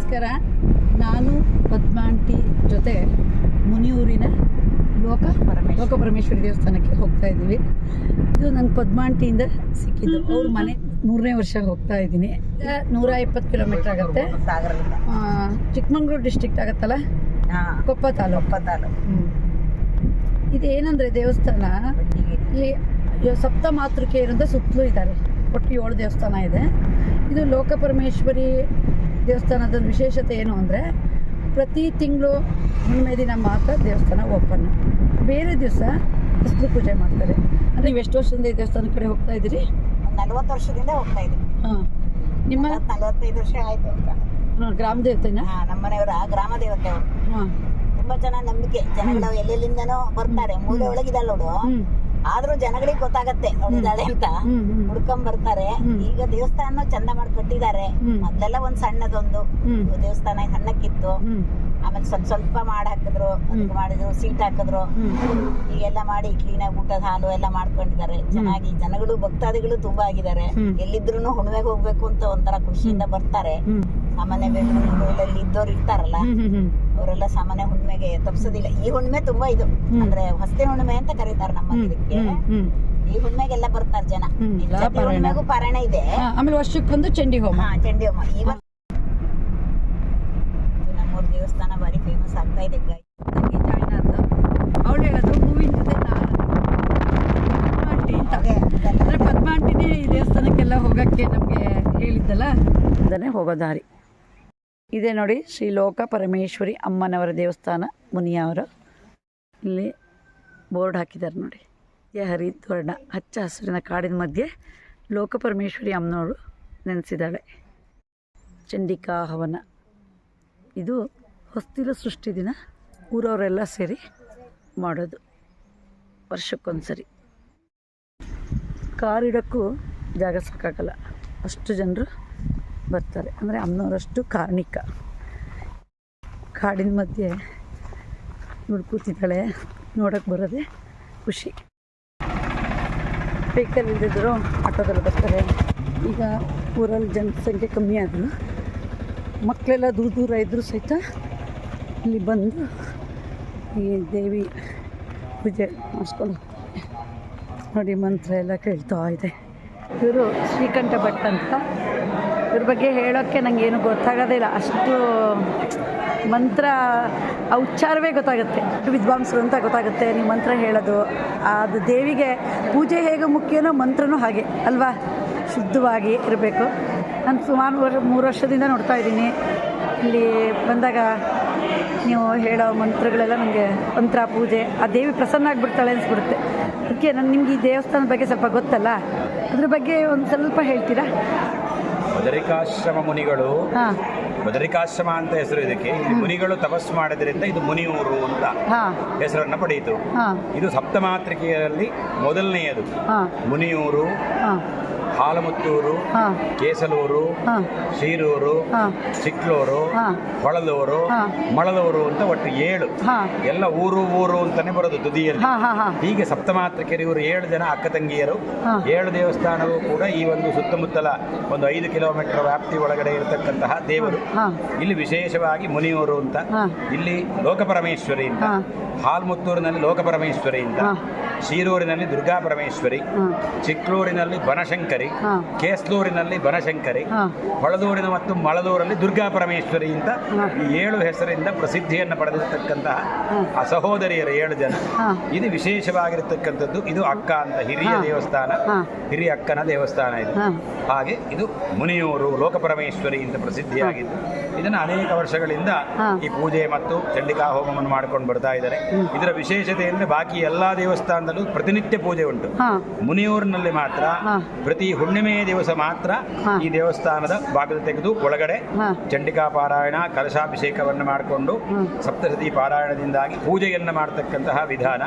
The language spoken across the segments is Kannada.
ನಮಸ್ಕಾರ. ನಾನು ಪದ್ಮಾಂಟಿ ಜೊತೆ ಮುನಿಯೂರಿನ ಲೋಕ ಪರಮೇಶ್ ಲೋಕ ಪರಮೇಶ್ವರಿ ದೇವಸ್ಥಾನಕ್ಕೆ ಹೋಗ್ತಾ ಇದ್ದೀವಿ. ಇದು ನನ್ನ ಪದ್ಮಾಂಟಿಯಿಂದ ಸಿಕ್ಕಿದ್ದು. ಅವ್ರ ಮನೆ ಮೂರನೇ ವರ್ಷ ಹೋಗ್ತಾ ಇದ್ದೀನಿ. ನೂರ ಇಪ್ಪತ್ತು ಕಿಲೋಮೀಟರ್ ಆಗುತ್ತೆ. ಚಿಕ್ಕಮಂಗ್ಳೂರು ಡಿಸ್ಟ್ರಿಕ್ಟ್ ಆಗುತ್ತಲ್ಲ? ಕೊಪ್ಪ ತಾಲೂಕು. ಕೊಪ್ಪ ತಾಲೂಕು. ಹ್ಮ್. ಇದೇನಂದ್ರೆ ದೇವಸ್ಥಾನ? ಇಲ್ಲಿ ಸಪ್ತ ಮಾತೃಕೆಯರಿಂದ ಸುತ್ತಲೂ ಇದ್ದಾರೆ. ಒಟ್ಟು ಏಳು ದೇವಸ್ಥಾನ ಇದೆ. ಇದು ಲೋಕಪರಮೇಶ್ವರಿ ದೇವಸ್ಥಾನದ ವಿಶೇಷತೆ ಏನು ಅಂದರೆ ಪ್ರತಿ ತಿಂಗಳು ಹುಣ್ಣಿಮೆ ದಿನ ಮಾತ್ರ ದೇವಸ್ಥಾನ ಓಪನ್ ಬೇರೆ ದಿವಸ ಹಸ್ಲು ಪೂಜೆ ಮಾಡ್ತಾರೆ. ಅಂದರೆ ನೀವು ಎಷ್ಟು ವರ್ಷದಿಂದ ಈ ದೇವಸ್ಥಾನ ಕಡೆ ಹೋಗ್ತಾ ಇದ್ದೀರಿ? ನಲ್ವತ್ತು ವರ್ಷದಿಂದ ಹೋಗ್ತಾ ಇದ್ದೀನಿ ಹಾಂ. ನಿಮ್ಮ ನಲವತ್ತು ನಲವತ್ತೈದು ವರ್ಷ ಆಯಿತು ಅಂತ. ಹಾಂ ಗ್ರಾಮ ದೇವತೆನಾ? ನಮ್ಮ ಮನೆಯವರ ಗ್ರಾಮ ದೇವತೆ ಅವರು ಹಾಂ. ತುಂಬ ಜನ ನಂಬಿಕೆ. ಜನಗಳು ಎಲ್ಲೆಲ್ಲಿಂದನೋ ಬರ್ತಾರೆ. ಮೂಲೆ ಒಳಗಿದೆ ನೋಡು. ಹ್ಞೂ ಆದ್ರೂ ಜನಗಳಿಗೆ ಗೊತ್ತಾಗತ್ತೆ ಹೊಡೆದಾಳೆ ಅಂತ. ಹುಡ್ಕೊಂಡ್ ಬರ್ತಾರೆ. ಈಗ ದೇವಸ್ಥಾನ ಚಂದ ಮಾಡಿ ಕಟ್ಟಿದ್ದಾರೆ. ಮೊದ್ಲೆಲ್ಲ ಒಂದ್ ಸಣ್ಣದೊಂದು. ದೇವಸ್ಥಾನ ಸಣ್ಣಕ್ಕಿತ್ತು ಆಮೇಲೆ ಸ್ವಲ್ಪ ಸ್ವಲ್ಪ ಮಾಡ್ ಹಾಕಿದ್ರು ಮಾಡಿದ್ರು ಸೀಟ್ ಹಾಕಿದ್ರು. ಈಗೆಲ್ಲ ಮಾಡಿ ಆಗಿ ಊಟದ ಹಾಲು ಎಲ್ಲ ಮಾಡ್ಕೊಂಡಿದ್ದಾರೆ. ಚೆನ್ನಾಗಿ ಜನಗಳು ಭಕ್ತಾದಿಗಳು ತುಂಬಾ ಆಗಿದ್ದಾರೆ. ಎಲ್ಲಿದ್ರು ಹುಣ್ಮೆಗೆ ಹೋಗ್ಬೇಕು ಅಂತ ಒಂಥರ ಖುಷಿಯಿಂದ ಬರ್ತಾರೆ. ಸಾಮಾನ್ಯ ಬೆಂಗಳೂರಲ್ಲಿ ಇದ್ದವ್ರು ಇರ್ತಾರಲ್ಲ. ಅವರೆಲ್ಲ ಸಾಮಾನ್ಯ ಹುಣ್ಮೆಗೆ ತಪ್ಸೋದಿಲ್ಲ. ಈ ಹುಣ್ಣಿಮೆ ತುಂಬಾ ಇದು. ಅಂದ್ರೆ ಹೊಸ್ತಿನ ಹುಣ್ಣಿಮೆ ಅಂತ ಕರೀತಾರೆ ನಮ್ಮ ಇದಕ್ಕೆ. ಈ ಹುಣ್ಮೆಗೆಲ್ಲ ಬರ್ತಾರೆ ಜನ. ಹುಣ್ಣಿಮೆಗೂ ಪಾರಾಯಣ. ಇದೆ. ಆಮೇಲೆ ವರ್ಷಕ್ಕೊಂದು ಚಂಡಿ ಹೋಮ. ಚಂಡಿ ಹೋಮ. ಈ ನಮ್ಮೂರ್ ದೇವಸ್ಥಾನ ಬಾರಿ ಫೇಮಸ್ ಆಗ್ತಾ ಇದೆ ಅವಳು ಹೇಳೋದು ಹೂವಿನ ಜೊತೆ ಪದ್ಮಾಂಟಿನೇ ಈ ದೇವಸ್ಥಾನಕ್ಕೆಲ್ಲ ಹೋಗೋಕ್ಕೆ ನಮಗೆ ಹೇಳಿದ್ದಲ್ಲ? ಅದನ್ನೇ ಹೋಗೋ ದಾರಿ. ಇದೆ ನೋಡಿ ಶ್ರೀ ಲೋಕ ಪರಮೇಶ್ವರಿ ಅಮ್ಮನವರ ದೇವಸ್ಥಾನ, ಮುನಿಯವರು. ಇಲ್ಲಿ ಬೋರ್ಡ್ ಹಾಕಿದ್ದಾರೆ ನೋಡಿ. ಎ ಹರಿದ್ವರ್ಣ, ಹಚ್ಚ ಹಸಿರಿನ ಕಾಡಿನ ಮಧ್ಯೆ ಲೋಕ ಪರಮೇಶ್ವರಿ ಅಮ್ಮನವರು ನೆನೆಸಿದ್ದಾಳೆ. ಚಂಡಿಕಾ ಹವನ. ಇದು ಹೊಸ್ತಿಲ ಸೃಷ್ಟಿ ದಿನ, ಊರವರೆಲ್ಲ ಸೇರಿ ಮಾಡೋದು ವರ್ಷಕ್ಕೊಂದ್ಸರಿ. ಕಾರಿಡಕ್ಕೂ ಜಾಗ ಸಾಕಾಗಲ್ಲ. ಅಷ್ಟು ಜನರು ಬರ್ತಾರೆ. ಅಂದರೆ ಅಮ್ಮನವರಷ್ಟು ಕಾರ್ಣಿಕ. ಕಾಡಿನ ಮಧ್ಯೆ ಇವಳು ಕೂತಿದ್ದಾಳೆ. ನೋಡೋಕ್ಕೆ ಬರೋದೇ ಖುಷಿ. ವೆಹಿಕಲ್ ಇಲ್ಲದಿದ್ದರೂ ಆಟೋದಲ್ಲಿ ಬರ್ತಾರೆ. ಈಗ ಊರಲ್ಲಿ ಜನಸಂಖ್ಯೆ ಕಮ್ಮಿ ಆದರೂ ಮಕ್ಕಳೆಲ್ಲ ದೂರ ದೂರ ಇದ್ದರೂ ಸಹಿತ ಇಲ್ಲಿ ಬಂದು ಈ ದೇವಿ ಪೂಜೆ ಮಾಡಿಸ್ಕೊಂಡು ನೋಡಿ ಮಂತ್ರ ಎಲ್ಲ ಕೇಳ್ತಾ ಇದೆ. ಇವರು ಶ್ರೀಕಂಠ ಭಟ್ ಅಂತ. ಇವ್ರ ಬಗ್ಗೆ ಹೇಳೋಕ್ಕೆ ನನಗೆ ಏನು ಗೊತ್ತಾಗೋದೇ ಇಲ್ಲ. ಅಷ್ಟು ಮಂತ್ರ, ಆ ಉಚ್ಚಾರವೇ ಗೊತ್ತಾಗುತ್ತೆ. ವಿದ್ವಾಂಸರು ಅಂತ ಗೊತ್ತಾಗುತ್ತೆ ನೀವು ಮಂತ್ರ ಹೇಳೋದು. ಅದು ದೇವಿಗೆ ಪೂಜೆ ಹೇಗೆ ಮುಖ್ಯನೋ ಮಂತ್ರನೂ ಹಾಗೆ, ಅಲ್ವಾ? ಶುದ್ಧವಾಗಿ ಇರಬೇಕು. ನಾನು ಸುಮಾರು ವರ್ ಮೂರು ವರ್ಷದಿಂದ ನೋಡ್ತಾ ಇದ್ದೀನಿ. ಇಲ್ಲಿ ಬಂದಾಗ ನೀವು ಹೇಳೋ ಮಂತ್ರಗಳೆಲ್ಲ ನನಗೆ ಮಂತ್ರ, ಪೂಜೆ, ಆ ದೇವಿ ಪ್ರಸನ್ನ ಆಗಿಬಿಡ್ತಾಳೆ ಅನಿಸ್ಬಿಡುತ್ತೆ. ಅದಕ್ಕೆ ನಾನು ನಿಮ್ಗೆ ಈ ದೇವಸ್ಥಾನದ ಬಗ್ಗೆ ಸ್ವಲ್ಪ ಗೊತ್ತಲ್ಲ? ಅದ್ರ ಬಗ್ಗೆ ಒಂದು ಸ್ವಲ್ಪ ಹೇಳ್ತೀರಾ? ಬದರಿಕಾಶ್ರಮ ಮುನಿಗಳು ಬದರಿಕಾಶ್ರಮ ಅಂತ ಹೆಸರು ಇದಕ್ಕೆ. ಇಲ್ಲಿ ಮುನಿಗಳು ತಪಸ್ಸು ಮಾಡೋದ್ರಿಂದ ಇದು ಮುನಿಯೂರು ಅಂತ ಹೆಸರನ್ನ ಪಡೆಯಿತು. ಇದು ಸಪ್ತಮಾತ್ರಿಕೆಯಲ್ಲಿ ಮೊದಲನೆಯದು. ಮುನಿಯೂರು. ಹಾಂ. ಹಾಲಮುತ್ತೂರು ಕೇಸಲೂರು ಸೀರೂರು ಶೀರೂರು ಚಿಕ್ಕಲೂರು ಚಿಕ್ಲೂರು ಹೊಳಲೂರು ಮಳಲೂರು ಅಂತ ಒಟ್ಟು ಏಳು. ಎಲ್ಲ ಊರು ಊರು ಅಂತಾನೆ ಬರೋದು ತುದಿಯಲ್ಲಿ. ಹೀಗೆ ಸಪ್ತಮಾತ್ರ ಇವರು ಏಳು ಜನ ಅಕ್ಕ ತಂಗಿಯರು. ಏಳು ದೇವಸ್ಥಾನವೂ ಕೂಡ ಈ ಒಂದು ಸುತ್ತಮುತ್ತಲ ಒಂದು ಐದು ಕಿಲೋಮೀಟರ್ ವ್ಯಾಪ್ತಿ ಒಳಗಡೆ ಇರತಕ್ಕಂತಹ ದೇವರು. ಇಲ್ಲಿ ವಿಶೇಷವಾಗಿ ಮುನಿಯೂರು ಅಂತ. ಇಲ್ಲಿ ಲೋಕಪರಮೇಶ್ವರಿ ಅಂತ. ಹಾಲ್ಮುತ್ತೂರಿನಲ್ಲಿ ಲೋಕಪರಮೇಶ್ವರಿ ಅಂತ. ಶೀರೂರಿನಲ್ಲಿ ದುರ್ಗಾ ಪರಮೇಶ್ವರಿ ಚಿಕ್ಕಲೂರಿನಲ್ಲಿ ಚಿಕ್ಲೂರಿನಲ್ಲಿ ಬನಶಂಕರಿ. ಕೇಸ್ಲೂರಿನಲ್ಲಿ ಬನಶಂಕರಿ. ಹೊಳದೂರಿನ ಮತ್ತು ಮಳದೂರಲ್ಲಿ ದುರ್ಗಾ ಪರಮೇಶ್ವರಿ ಅಂತ ಈ ಏಳು ಹೆಸರಿಂದ ಪ್ರಸಿದ್ಧಿಯನ್ನು ಪಡೆದಿರತಕ್ಕಂತಹ. ಆ ಸಹೋದರಿಯರು ಏಳು ಜನ. ಇದು ವಿಶೇಷವಾಗಿರತಕ್ಕಂಥದ್ದು ಇದು ಅಕ್ಕ ಅಂತ ಹಿರಿಯ ದೇವಸ್ಥಾನ. ಹಿರಿಯ ಅಕ್ಕನ ದೇವಸ್ಥಾನ ಇದು. ಹಾಗೆ ಇದು ಮುನಿಯೂರು ಲೋಕಪರಮೇಶ್ವರಿ ಅಂತ ಪ್ರಸಿದ್ಧಿಯಾಗಿದ್ದು. ಇದನ್ನು ಅನೇಕ ವರ್ಷಗಳಿಂದ ಈ ಪೂಜೆ ಮತ್ತು ಚಂಡಿಕಾ ಹೋಮವನ್ನು ಮಾಡ್ಕೊಂಡು ಬರ್ತಾ ಇದ್ದಾರೆ. ಇದರ ವಿಶೇಷತೆ ಅಂದರೆ ಬಾಕಿ ಎಲ್ಲಾ ದೇವಸ್ಥಾನದಲ್ಲೂ ಪ್ರತಿನಿತ್ಯ ಪೂಜೆ ಉಂಟು. ಮುನಿಯೂರಿನಲ್ಲಿ ಮಾತ್ರ ಪ್ರತಿ ಹುಣ್ಣಿಮೆಯ ದಿವಸ ಮಾತ್ರ ಈ ದೇವಸ್ಥಾನದ ಬಾಗಿಲು ತೆಗೆದು ಒಳಗಡೆ ಚಂಡಿಕಾ ಪಾರಾಯಣ ಕಲಶಾಭಿಷೇಕವನ್ನು ಮಾಡಿಕೊಂಡು ಸಪ್ತಶತಿ ಸಪ್ತಸತಿ ಪಾರಾಯಣದಿಂದಾಗಿ ಪೂಜೆಯನ್ನು ಮಾಡತಕ್ಕಂತಹ ವಿಧಾನ.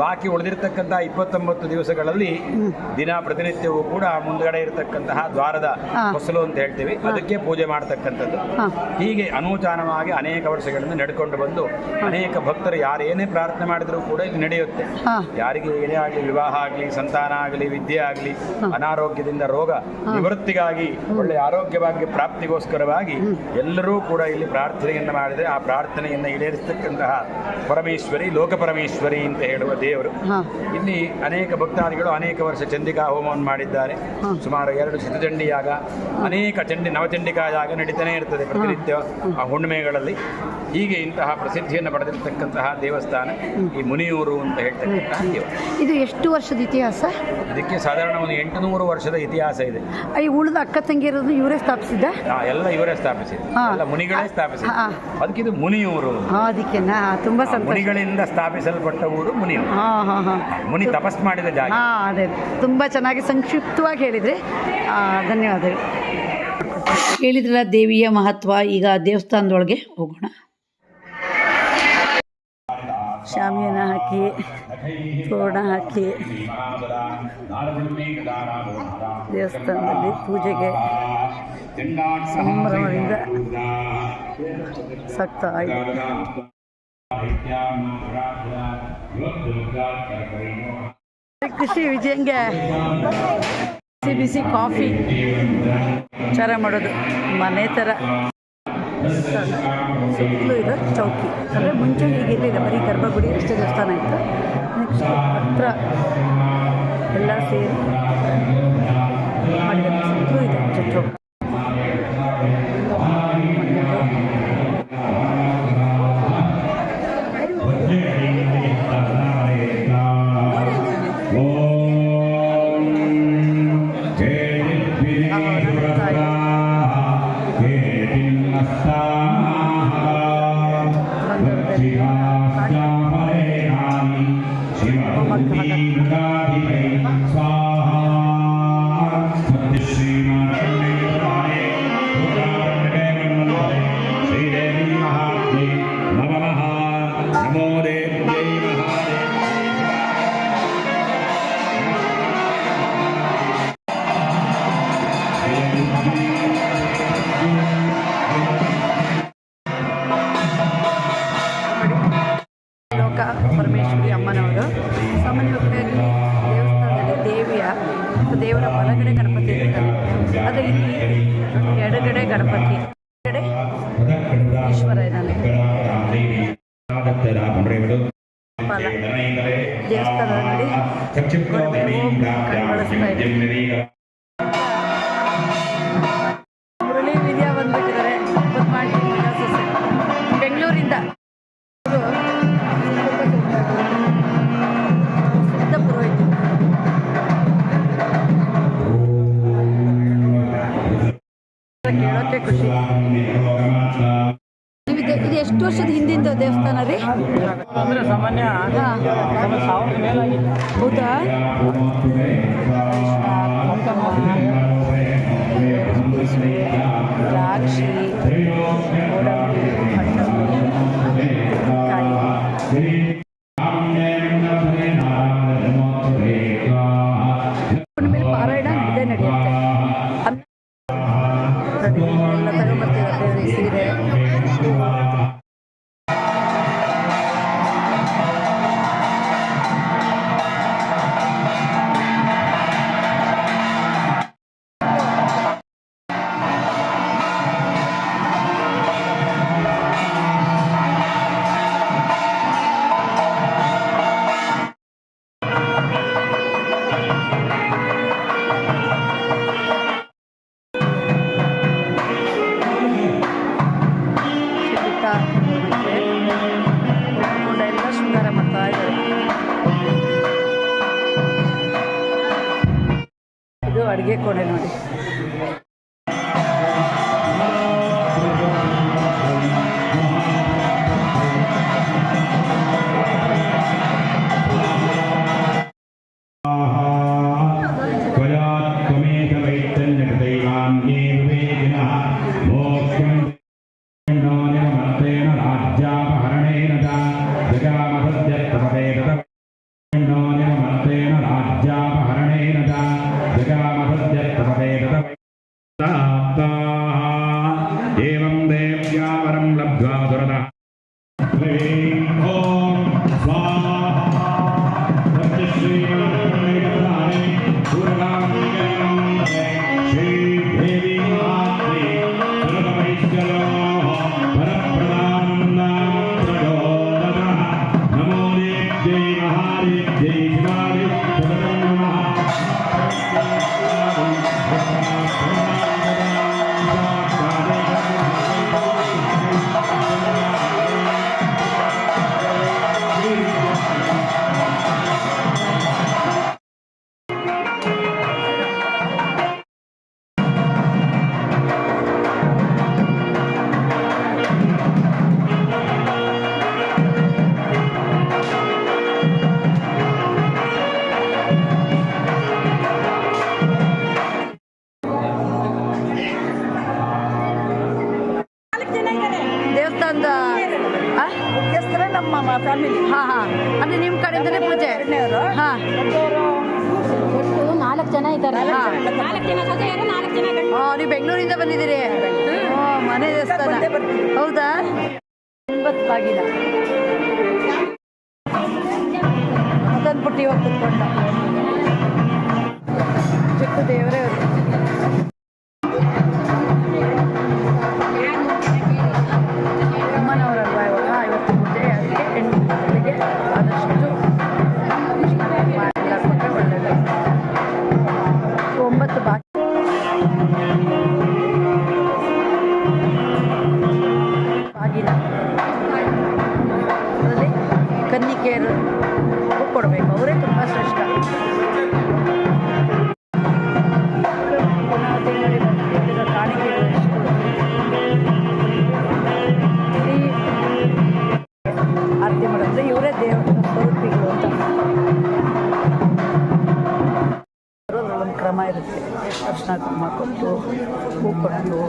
ಬಾಕಿ ಉಳಿದಿರತಕ್ಕಂತಹ ಇಪ್ಪತ್ತೊಂಬತ್ತು ದಿವಸಗಳಲ್ಲಿ ದಿನ ಪ್ರತಿನಿತ್ಯವೂ ಕೂಡ ಮುಂದ್ಗಡೆ ಇರತಕ್ಕಂತಹ ದ್ವಾರದ. ಹೊಸಲು ಅಂತ ಹೇಳ್ತೀವಿ. ಅದಕ್ಕೆ ಪೂಜೆ ಮಾಡತಕ್ಕಂಥದ್ದು. ಹೀಗೆ ಅನೂಚಾನವಾಗಿ ಅನೇಕ ವರ್ಷಗಳಿಂದ ನಡ್ಕೊಂಡು ಬಂದು ಅನೇಕ ಭಕ್ತರು ಯಾರೇನೇ ಪ್ರಾರ್ಥನೆ ಮಾಡಿದರೂ ಕೂಡ ಇಲ್ಲಿ ನಡೆಯುತ್ತೆ. ಯಾರಿಗೆ ಏನೇ ಆಗಲಿ ವಿವಾಹ ಆಗಲಿ ಸಂತಾನ ಆಗಲಿ ವಿದ್ಯೆ ಆಗಲಿ ಅನಾರೋಗ್ಯ ಸೌಭಾಗ್ಯದಿಂದ ರೋಗ ನಿವೃತ್ತಿಗಾಗಿ ಒಳ್ಳೆ ಆರೋಗ್ಯ ಭಾಗ್ಯ ಪ್ರಾಪ್ತಿಗೋಸ್ಕರವಾಗಿ ಎಲ್ಲರೂ ಕೂಡ ಇಲ್ಲಿ ಪ್ರಾರ್ಥನೆಯನ್ನು ಮಾಡಿದರೆ ಆ ಪ್ರಾರ್ಥನೆಯನ್ನು ಈಡೇರಿಸತಕ್ಕಂತಹ ಪರಮೇಶ್ವರಿ ಲೋಕಪರಮೇಶ್ವರಿ ಅಂತ ಹೇಳುವ ದೇವರು. ಇಲ್ಲಿ ಅನೇಕ ಭಕ್ತಾದಿಗಳು ಅನೇಕ ವರ್ಷ ಚಂಡಿಕಾ ಹೋಮವನ್ನು ಮಾಡಿದ್ದಾರೆ. ಸುಮಾರು ಎರಡು ಶತಚಂಡಿಯಾಗ ಅನೇಕ ಚಂಡಿ ನವಚಂಡಿಕಾ ಯಾಗ ನಡೀತಾನೆ ಇರ್ತದೆ ಪ್ರತಿನಿತ್ಯ ಆ ಹುಣ್ಣಿಮೆಗಳಲ್ಲಿ ಹೀಗೆ ಇಂತಹ ಪ್ರಸಿದ್ಧಿಯನ್ನು ಪಡೆದಿರತಕ್ಕಂತಹ ದೇವಸ್ಥಾನ ಈ ಮುನಿಯೂರು ಅಂತ ಹೇಳ್ತಕ್ಕಂತಹ ಇದು ಎಷ್ಟು ವರ್ಷದ ಇತಿಹಾಸ? ಇದಕ್ಕೆ ಸಾಧಾರಣ ಒಂದು ಎಂಟುನೂರು ವರ್ಷದ ಇತಿಹಾಸ ಇದೆ. ಈ ಉಳಿದ ಅಕ್ಕ ತಂಗಿಯರನ್ನು ಇವರೇ ಸ್ಥಾಪಿಸಿದ್ದ? ಆ, ಎಲ್ಲ ಇವರೇ ಸ್ಥಾಪಿಸಿದೆ ಹಾ. ಎಲ್ಲ ಮುನಿಗಳೇ ಸ್ಥಾಪಿಸಿದೆ ಹಾ. ಅದಕ್ಕೆ ಇದು ಮುನಿಯೂರು ಅದಕ್ಕೆ ತುಂಬಾ ಮುನಿಗಳಿಂದ ಸ್ಥಾಪಿಸಲ್ಪಟ್ಟ ಊರು ಮುನಿಯೂರು. ಹಾಂ ಹಾಂ ಹಾಂ. ಮುನಿ ತಪಸ್ ಮಾಡಿದ ಜಾಗ. ಹಾಂ ಅದೇ. ತುಂಬಾ ಚೆನ್ನಾಗಿ ಸಂಕ್ಷಿಪ್ತವಾಗಿ ಹೇಳಿದ್ರಿ. ಆ, ಧನ್ಯವಾದಗಳು. ಹೇಳಿದ್ರಲ್ಲ ದೇವಿಯ ಮಹತ್ವ ಈಗ ದೇವಸ್ಥಾನದೊಳಗೆ ಹೋಗೋಣ. ಶಾಮಿಯಾನ ಹಾಕಿ, ತೋರಣ ಹಾಕಿ, ದೇವಸ್ಥಾನದಲ್ಲಿ ಪೂಜೆಗೆ ಸಂಭ್ರಮದಿಂದ ಸಕ್ತಾಯ ಕೃಷಿ ವಿಜಯಂಗೆ ಬಿಸಿ ಬಿಸಿ ಕಾಫಿ, ಚಾರ ಮಾಡೋದು ಮನೆ ಥರ ಸುತ್ತಲೂ ಇರೋ ಚೌಕಿ. ಅಂದರೆ ಮುಂಚೆ ಹೀಗಿರಲಿಲ್ಲ ಬರೀ ಗರ್ಭಗುಡಿ ಅಷ್ಟೇ ದೇವಸ್ಥಾನ ಇತ್ತು. ನೆಕ್ಸ್ಟ್ ಹತ್ರ ಎಲ್ಲ ಸೇರಿ ಮಾಡಿದ್ದಾರೆ. ಸುತ್ತಲೂ ಇದೆ ಚೌಕಿ. ನಮೋ ಕಣ್ಬಳಿಸ್ತಾ ಇದೆ ಮುರಳಿ ವಿದ್ಯಾ ಬಂದ್ಬಿಟ್ಟಿದ್ದಾರೆ. ಬೆಂಗಳೂರಿಂದ. ಕೇಳೋಕೆ ಖುಷಿ. ಇದು ಎಷ್ಟು ವರ್ಷದ ಹಿಂದಿಂದ ದೇವಸ್ಥಾನ ರೀ? ಅಂದ್ರೆ ಸಾಮಾನ್ಯ ಸಾವಿರದ ಹೌದಾ? ದ್ರಾಕ್ಷಿ जगामसद्यत्तपवेदत ಬಂದಿದ್ದೀರಿ? ಮನೆ ದೇವಸ್ಥಾನ. ಹೌದಾ? ಒಂಬತ್ತು ಬಾಗಿಲ. ಆರತಿ ಮಾಡೋದ್ರೆ. ಇವರೇ ದೇವರ ಸ್ವರೂಪಿಗಳು ಅಂತ. ಅದರಲ್ಲೊಂದು ಕ್ರಮ ಇರುತ್ತೆ. ಅರ್ಶನ ಕುಮ ಕೊಟ್ಟು ಹೂ ಕೊಟ್ಟು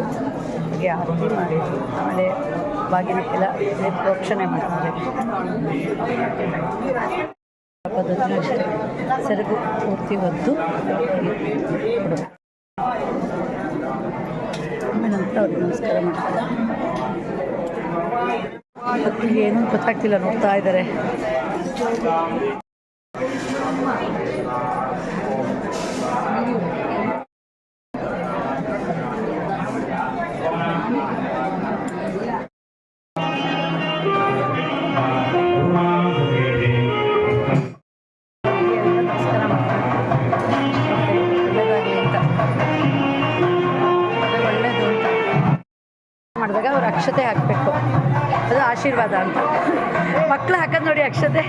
ಹಾಗೆ ಆರತಿ ಮಾಡಿ, ಆಮೇಲೆ ಬಾಗಿನಕ್ಕೆಲ್ಲ ಪ್ರೋಕ್ಷಣೆ ಮಾಡ್ತಾರೆ. ಪದ್ಧತಿ ಅಷ್ಟೇ. ಸೆರಗು ಪೂರ್ತಿ ಹೊದ್ದು ಆಮೇಲೆ ನಂತರ ಅವ್ರಿಗೆ ನಮಸ್ಕಾರ ಮಾಡ್ತಾರೆ. ಮಕ್ಕಳಿಗೆ ಏನೂ ಗೊತ್ತಾಗ್ತಿಲ್ಲ ನೋಡ್ತಾ ಇದ್ದಾರೆ. ಮಾಡಿದಾಗ ಅವ್ರು ಅಕ್ಷತೆ ಹಾಕಬೇಕು. ಅದು ಆಶೀರ್ವಾದ ಅಂತ. ಮಕ್ಕಳು ಹಾಕೋದು ನೋಡಿ ಅಕ್ಷತೆ.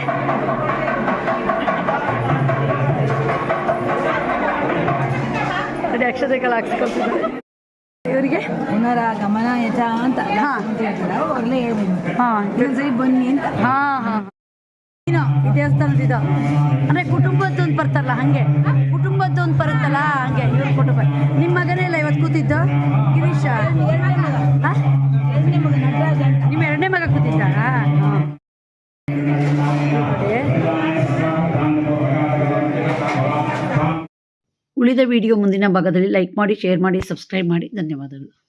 ನೋಡಿ ಕಾಲ ಹಾಕ್ಸ್ಕೊಳ್ತಿದ್ದಾರೆ ಇವರಿಗೆ? ಪುನರಾಗಮನ ಯಥ ಅಂತ ಹಾ. ಅವಾಗಲೇ ಇನ್ನೊಂದ್ಸರಿ ಬನ್ನಿ ಅಂತ. ಹಾಂ ಹಾಂ. ಈ ಅಂದರೆ ಕುಟುಂಬದ್ದು ಒಂದು ಬರ್ತಾರಲ್ಲ ಹಾಗೆ. ಕುಟುಂಬದ್ದು ಒಂದು ಬರುತ್ತಲ್ಲ ಹಾಗೆ. ಇವ್ರ ಕುಟುಂಬ. ನಿಮ್ಮ ಮಗನೇ ಇಲ್ಲ ಇವತ್ತು ಕೂತಿದ್ದು? ಗಿರೀಶ. ಕೂತಿದ್ದ ಉಳಿದ ವಿಡಿಯೋ ಮುಂದಿನ ಭಾಗದಲ್ಲಿ ಲೈಕ್ ಮಾಡಿ ಶೇರ್ ಮಾಡಿ ಸಬ್ಸ್ಕ್ರೈಬ್ ಮಾಡಿ. ಧನ್ಯವಾದಗಳು.